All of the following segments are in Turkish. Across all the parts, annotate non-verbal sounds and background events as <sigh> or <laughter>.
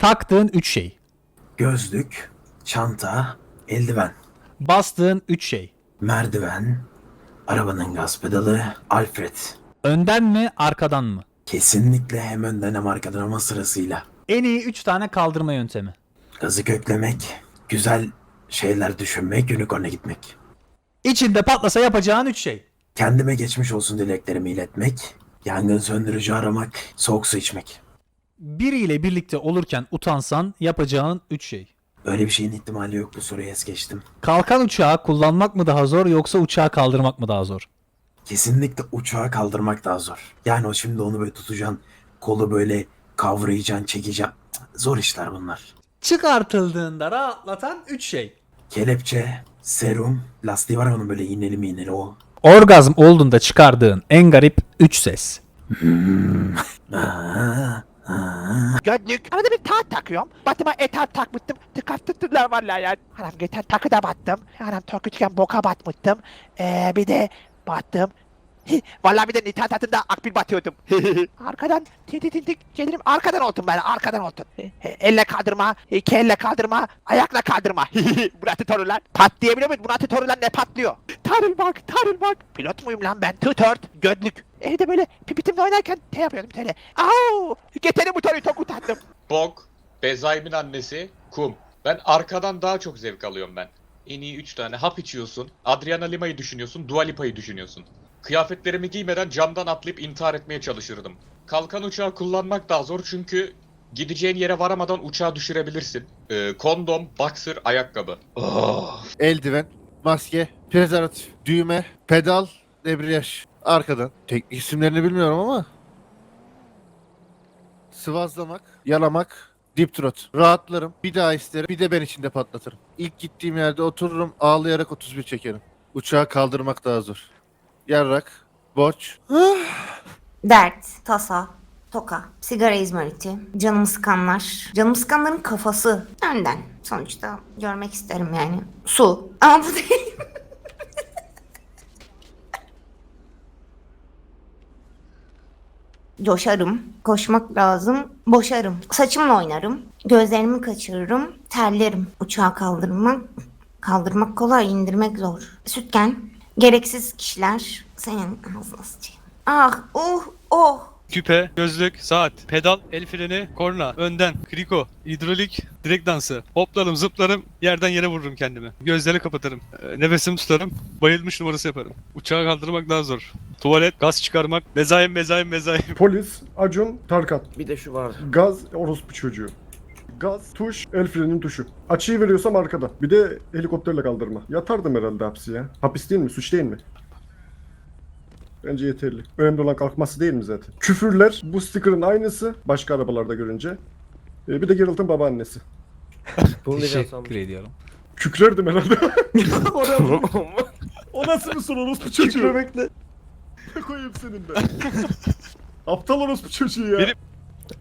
Taktığın 3 şey. Gözlük, çanta, eldiven, Bastığın 3 şey. merdiven, arabanın gaz pedalı, Alfred. Önden mi arkadan mı? Kesinlikle hem önden hem arkadan ama sırasıyla. En iyi 3 tane kaldırma yöntemi. Gazı köklemek, güzel şeyler düşünmek, unicorn'a gitmek. İçinde patlasa yapacağın 3 şey. Kendime geçmiş olsun dileklerimi iletmek, yangın söndürücü aramak, soğuk su içmek. Biriyle birlikte olurken utansan yapacağın 3 şey. Öyle bir şeyin ihtimali yok bu soruyu es geçtim. Kalkan uçağı kullanmak mı daha zor yoksa uçağı kaldırmak mı daha zor? Kesinlikle uçağı kaldırmak daha zor. Yani o şimdi onu böyle tutacaksın, kolu böyle kavrayacaksın, çekeceksin. Zor işler bunlar. Çıkartıldığında rahatlatan 3 şey. Kelepçe, serum, lastiği var onun böyle iğneli mi iğneli o. Orgazm olduğunda çıkardığın en garip 3 ses. <laughs> Aa. Gözlük. Arada bir taht takıyorum. Batıma eter takmıştım. Tıkattırdılar vallahi yani. Anam geçen takı da battım. Anam çok küçükken boka batmıştım. Ee, bir de battım. Hi, <laughs> Vallahi bir de nitat atında akbil batıyordum. <laughs> arkadan tintik tintik gelirim arkadan oldum ben arkadan oldum. Elle kaldırma, iki elle kaldırma, ayakla kaldırma. <laughs> Murat'ı torulan. Patlayabiliyor muyuz? Murat'ı torulan ne patlıyor? Tarılmak, tarılmak. Pilot muyum lan ben? Tütört, gözlük. Evde böyle pipitimle oynarken te yapıyordum şöyle. Au! Getene bu toruyu çok utandım. Bok, Bezayim'in annesi, kum. Ben arkadan daha çok zevk alıyorum ben. En iyi 3 tane hap içiyorsun. Adriana Lima'yı düşünüyorsun. Dua Lipa'yı düşünüyorsun. Kıyafetlerimi giymeden camdan atlayıp intihar etmeye çalışırdım. Kalkan uçağı kullanmak daha zor çünkü gideceğin yere varamadan uçağı düşürebilirsin. Ee, kondom, boxer, ayakkabı. Oh. eldiven, maske, prezervatif, düğme, pedal, debriyaj. Arkadan. Teknik isimlerini bilmiyorum ama. Sıvazlamak, yalamak, dip trot. Rahatlarım. Bir daha isterim. Bir de ben içinde patlatırım. İlk gittiğim yerde otururum. Ağlayarak 31 çekerim. Uçağı kaldırmak daha zor. Yarrak, borç. Dert, tasa, toka, sigara izmariti, canımı sıkanlar, canımı sıkanların kafası önden. Sonuçta görmek isterim yani. Su. Ama bu değil. <laughs> Coşarım, koşmak lazım, boşarım. Saçımla oynarım, gözlerimi kaçırırım, terlerim. Uçağı kaldırmak, kaldırmak kolay, indirmek zor. Sütken, gereksiz kişiler senin ağzına sıçayım. Ah, uh, oh. Küpe, gözlük, saat, pedal, el freni, korna, önden, kriko, hidrolik, direk dansı. Hoplarım, zıplarım, yerden yere vururum kendimi. Gözleri kapatırım. Ee, Nefesimi tutarım, bayılmış numarası yaparım. Uçağı kaldırmak daha zor. Tuvalet, gaz çıkarmak, mezayim, mezayim, mezayim. Polis, Acun, Tarkan. Bir de şu vardı. Gaz, orospu çocuğu. Gaz, tuş, el frenin tuşu. Açıyı veriyorsam arkada. Bir de helikopterle kaldırma. Yatardım herhalde hapsi ya. Hapis değil mi? Suç değil mi? Bence yeterli. Önemli olan kalkması değil mi zaten? Küfürler bu sticker'ın aynısı. Başka arabalarda görünce. Ee, bir de Geralt'ın babaannesi. <laughs> Bunu diyeceğim sandım. Teşekkür ediyorum. Küklerdim herhalde. <laughs> o, ne- <laughs> o nasıl bir soru orospu çocuğu? Kükremekle. koyayım senin de. Aptal orospu çocuğu ya. Benim-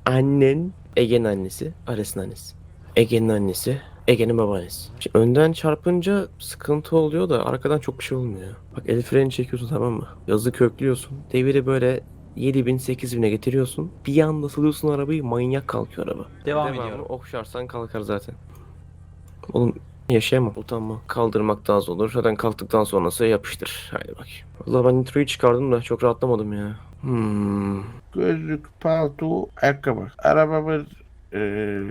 Annen Ege'nin annesi, Ares'in annesi. Ege'nin annesi, Ege'nin babaannesi. Şimdi önden çarpınca sıkıntı oluyor da arkadan çok bir şey olmuyor. Bak el freni çekiyorsun tamam mı? Yazı köklüyorsun. Deviri böyle 7000 8000'e getiriyorsun. Bir anda sılıyorsun arabayı manyak kalkıyor araba. Devam Devamı ediyorum. Okşarsan kalkar zaten. Oğlum yaşayamam. Utanma. Kaldırmak daha zor olur. Zaten kalktıktan sonrası yapıştır. Haydi bak. Valla ben introyu çıkardım da çok rahatlamadım ya. Hmm. Gözlük, palto, ayakkabı. Arabamız eee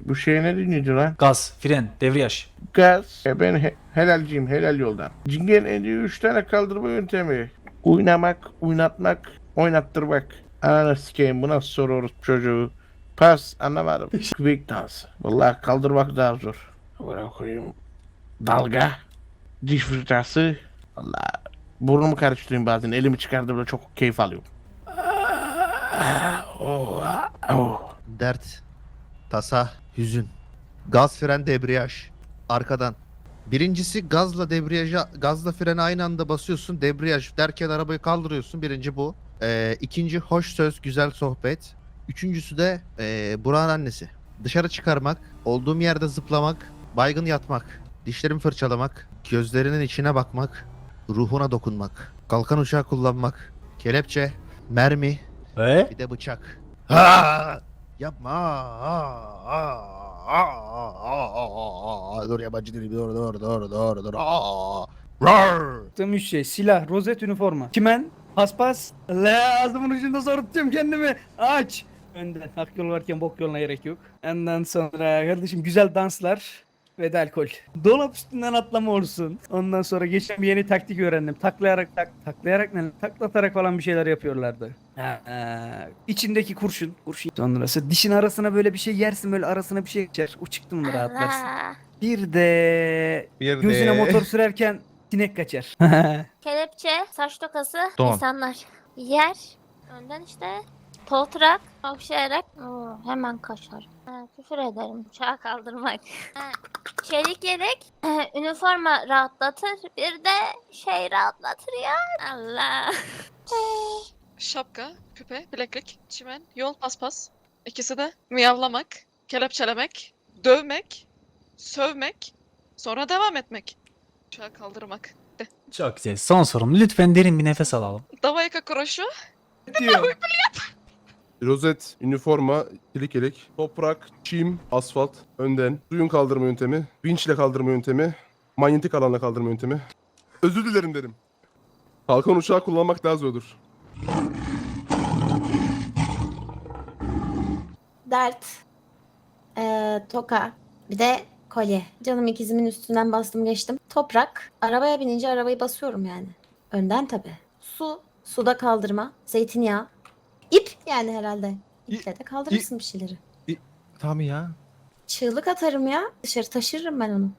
bu şey ne deniyordu lan? Gaz, fren, devriyaj. Gaz. E ben he- helalciyim, helal yoldan. Cingen en iyi üç tane kaldırma yöntemi. Oynamak, oynatmak, oynattırmak. Ananı sikeyim bu nasıl soru çocuğu. Pas anlamadım. <laughs> Quick dans. Vallahi kaldırmak daha zor. Bırak koyayım. Dalga. Diş fırçası. Vallahi burnumu karıştırayım bazen. Elimi çıkardığımda çok keyif alıyorum. Oh, oh. Dert, tasa, hüzün. Gaz fren debriyaj. Arkadan. Birincisi gazla debriyaja, gazla frene aynı anda basıyorsun. Debriyaj derken arabayı kaldırıyorsun. Birinci bu. Ee, ikinci hoş söz, güzel sohbet. Üçüncüsü de ee, Burak'ın annesi. Dışarı çıkarmak, olduğum yerde zıplamak, baygın yatmak, dişlerimi fırçalamak, gözlerinin içine bakmak, ruhuna dokunmak, kalkan uçağı kullanmak, kelepçe, mermi, Ve bir de bıçak. Ha! Yapma. Aa, aa, aa, aa, aa. Dur yabancı dili dur dur dur dur dur. Aa. Rar. Yaptığım üç şey. Silah, rozet, üniforma. Çimen, paspas. La ağzımın ucunda zor tutuyorum kendimi. Aç. Önden. Hak yol varken bok yoluna gerek yok. Ondan sonra kardeşim güzel danslar ve de alkol. Dolap üstünden atlama olsun. Ondan sonra geçen bir yeni taktik öğrendim. Taklayarak tak, taklayarak ne? Taklatarak falan bir şeyler yapıyorlardı. Ha, ha. İçindeki kurşun. Kurşun. Sonrası dişin arasına böyle bir şey yersin böyle arasına bir şey geçer. O çıktı mı rahatlarsın. Allah. Bir de Bir gözüne motor sürerken sinek kaçar. Kelepçe, saç tokası, Don. insanlar. Yer, önden işte poltrak, okşayarak. Oo, hemen kaçar. Ha, küfür ederim, uçağı kaldırmak. Ha, çelik yelek, <clears throat> üniforma rahatlatır, bir de şey rahatlatır ya. Allah. <laughs> Şapka, küpe, bileklik, çimen, yol, paspas. İkisi de miyavlamak, kelepçelemek, dövmek, sövmek, sonra devam etmek. Uçağı kaldırmak. De. Çok güzel. Son sorum. Lütfen derin bir nefes alalım. Davaya kroşu, diyor. <laughs> Rozet, üniforma, kilik elek, toprak, çim, asfalt, önden, suyun kaldırma yöntemi, vinçle kaldırma yöntemi, manyetik alanla kaldırma yöntemi. Özür dilerim derim. Kalkan uçağı kullanmak daha zordur. Dert, ee, toka, bir de kolye. Canım ikizimin üstünden bastım geçtim. Toprak, arabaya binince arabayı basıyorum yani. Önden tabi. Su, suda kaldırma, zeytinyağı. İp yani herhalde. İple de kaldırırsın bir şeyleri. Tamam ya. Çığlık atarım ya. Dışarı taşırırım ben onu.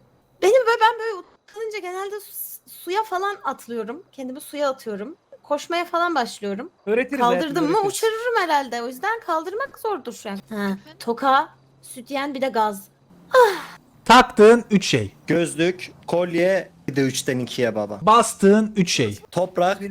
Benim böyle ben böyle utanınca genelde su- suya falan atlıyorum. Kendimi suya atıyorum. Koşmaya falan başlıyorum. Öğretiriz hayatım, Kaldırdım mı öğretiriz. uçururum herhalde. O yüzden kaldırmak zordur şu an. Ha, toka, sütyen bir de gaz. Taktığın 3 şey. Gözlük, kolye, bir de 3'ten 2'ye baba. Bastığın 3 şey. Toprak,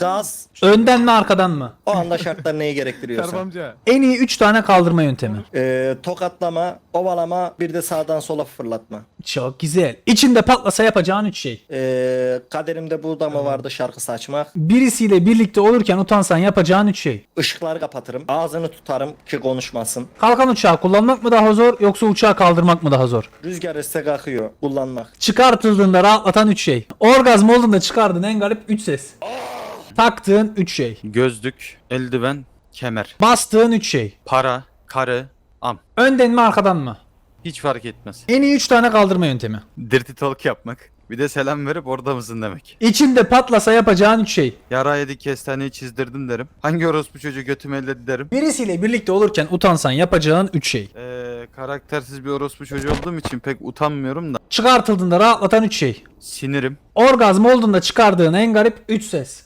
gaz, Önden mi arkadan mı? o anda şartlar neyi gerektiriyorsa. <laughs> amca. En iyi 3 tane kaldırma yöntemi. Ee, tokatlama, ovalama, bir de sağdan sola fırlatma. Çok güzel. İçinde patlasa yapacağın 3 şey. Ee, kaderimde burada mı vardı şarkısı açmak? Birisiyle birlikte olurken utansan yapacağın 3 şey. Işıkları kapatırım, ağzını tutarım ki konuşmasın. Kalkan uçağı kullanmak mı daha zor yoksa uçağı kaldırmak mı daha zor? Rüzgar esse kalkıyor, kullanmak. Çıkartıldığında rahatlatan 3 şey. Orgazm olduğunda çıkardığın en garip 3 ses. Taktığın 3 şey. Gözlük, eldiven, kemer, Bastığın 3 şey. para, karı, am. Önden mi arkadan mı? Hiç fark etmez. En iyi 3 tane kaldırma yöntemi. Dirty talk yapmak. Bir de selam verip orada mısın demek. İçinde patlasa yapacağın 3 şey. Yara yedik kestaneyi çizdirdim derim. Hangi orospu çocuğu götümü elledi derim. Birisiyle birlikte olurken utansan yapacağın 3 şey. Karaktersiz bir orospu çocuğu olduğum için pek utanmıyorum da. Çıkartıldığında rahatlatan 3 şey. Sinirim, Orgazm olduğunda çıkardığın en garip 3 ses.